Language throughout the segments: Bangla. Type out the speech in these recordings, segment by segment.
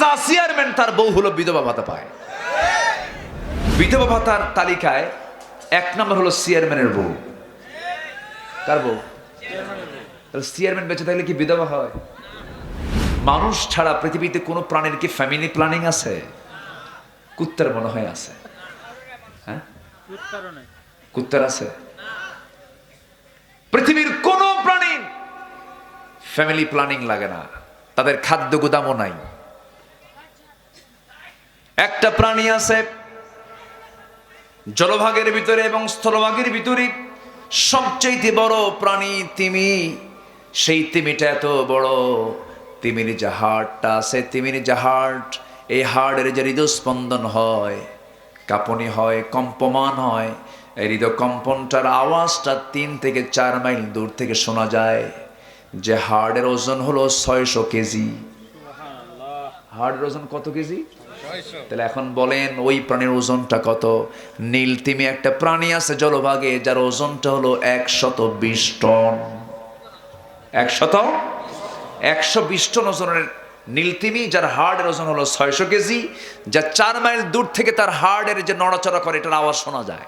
তাজা চেয়ারম্যান তার বউ হলো বিধবা ভাতা পায়। বিধবা ভাতার তালিকায় এক নম্বর হলো চেয়ারম্যানের বউ। কার বউ? চেয়ারম্যান বেঁচে থাকলে কি বিধবা হয়? মানুষ ছাড়া পৃথিবীতে কোনো প্রাণীর কি ফ্যামিলি প্ল্যানিং আছে? কুত্তার মনে হয় আছে। হ্যাঁ? কুত্তার আছে। পৃথিবীর কোনো প্রাণীর ফ্যামিলি প্ল্যানিং লাগে না। তাদের খাদ্য গুদামও নাই। একটা প্রাণী আছে, জলভাগের ভিতরে এবং স্থলভাগের ভিতরে সবচেয়ে বড় প্রাণী তিমি। সেই তিমিটা এত বড়, তিমির যে হাড়টা আছে, তিমির যে হার্ট এই হাড়ের যে হৃদস্পন্দন হয়, কাঁপনি হয়, কম্পমান হয়। এই হৃদকম্পনটার আওয়াজটা তিন থেকে চার মাইল দূর থেকে শোনা যায়। যে হাড়ের ওজন হলো ছয়শো কেজি। হাড়ের ওজন কত কেজি? তাহলে এখন বলেন ওই প্রাণীর ওজনটা কত? নীল তিমি একটা প্রাণী আছে জলভাগে যার ওজনটা হলো একশত বিশ টন। একশত? একশো বিশ টন ওজনের নীলতিমি যার হার্ডের ওজন হলো ছয়শো কেজি যা চার মাইল দূর থেকে তার হার্ডের যে নড়াচড়া করে এটার আওয়াজ শোনা যায়।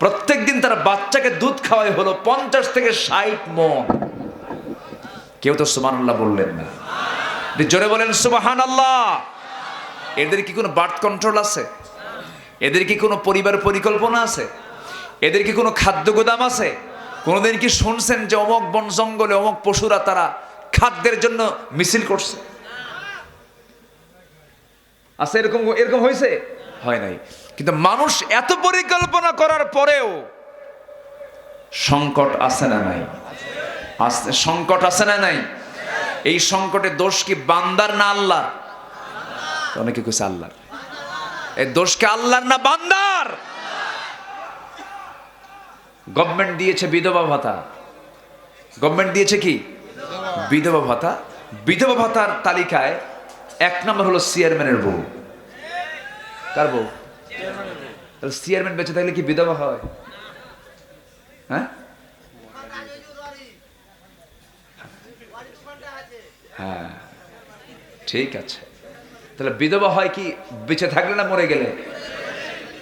প্রত্যেক দিন তার বাচ্চাকে দুধ খাওয়াই হলো পঞ্চাশ থেকে ষাট মন। কেউ তো সুমানুল্লাহ বললেন না। একটু জোরে বলেন সুবাহান আল্লাহ এদের কি কোনো বার্থ কন্ট্রোল আছে? এদের কি কোনো পরিবার পরিকল্পনা আছে? এদের কি কোনো খাদ্য গোদাম আছে? কোনোদিন কি শুনছেন যে অমক বন জঙ্গলে অমক পশুরা তারা খাদ্যের জন্য মিছিল করছে? আছে এরকম এরকম হয়েছে? হয় নাই। কিন্তু মানুষ এত পরিকল্পনা করার পরেও সংকট আছে না নাই? সংকট আছে না নাই? এই সংকটে দোষ কি বান্দার না আল্লাহ অনেকে কইছে আল্লাহর। এই দোষ কি আল্লাহর না বান্দার? গভর্নমেন্ট দিয়েছে বিধবা ভাতা। গভর্নমেন্ট দিয়েছে কি? বিধবা ভাতা। বিধবা ভাতার তালিকায় এক নম্বর হলো চেয়ারম্যানের বউ। কার বউ? চেয়ারম্যান বেঁচে থাকলে কি বিধবা হয়? হ্যাঁ? হ্যাঁ ঠিক আছে। তাহলে বিধবা হয় কি, বেঁচে থাকলে না মরে গেলে?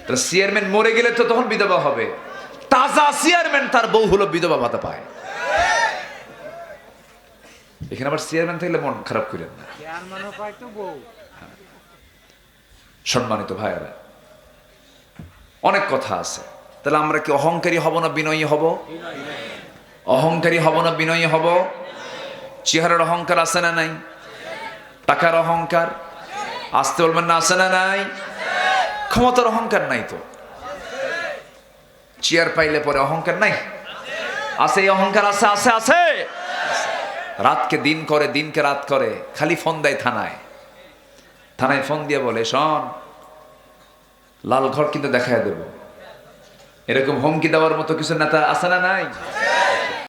তাহলে চেয়ারম্যান মরে গেলে তো তখন বিধবা হবে। তাজা চেয়ারম্যান তার বউ হলো বিধবা ভাতা পায়। এখানে আবার চেয়ারম্যান থাকলে মন খারাপ করেন না। সম্মানিত ভাইয়েরা, অনেক কথা আছে। তাহলে আমরা কি অহংকারী হব না বিনয়ী হব? অহংকারী হব না বিনয়ী হব? চেহারার অহংকার আছে না নাই? টাকার অহংকার? আসতে বলবেন না, আছে না নাই? ক্ষমতার অহংকার নাই তো। চেয়ার পাইলে পরে অহংকার নাই? আছে, এই অহংকার আছে আছে আছে। রাতকে দিন করে, দিনকে রাত করে, খালি ফোন দেয় থানায়। থানায় ফোন দিয়ে বলে, শোন লাল ঘর কিন্তু দেখায় দেব। এরকম হুমকি দেওয়ার মতো কিছু নেতা আছে না নাই?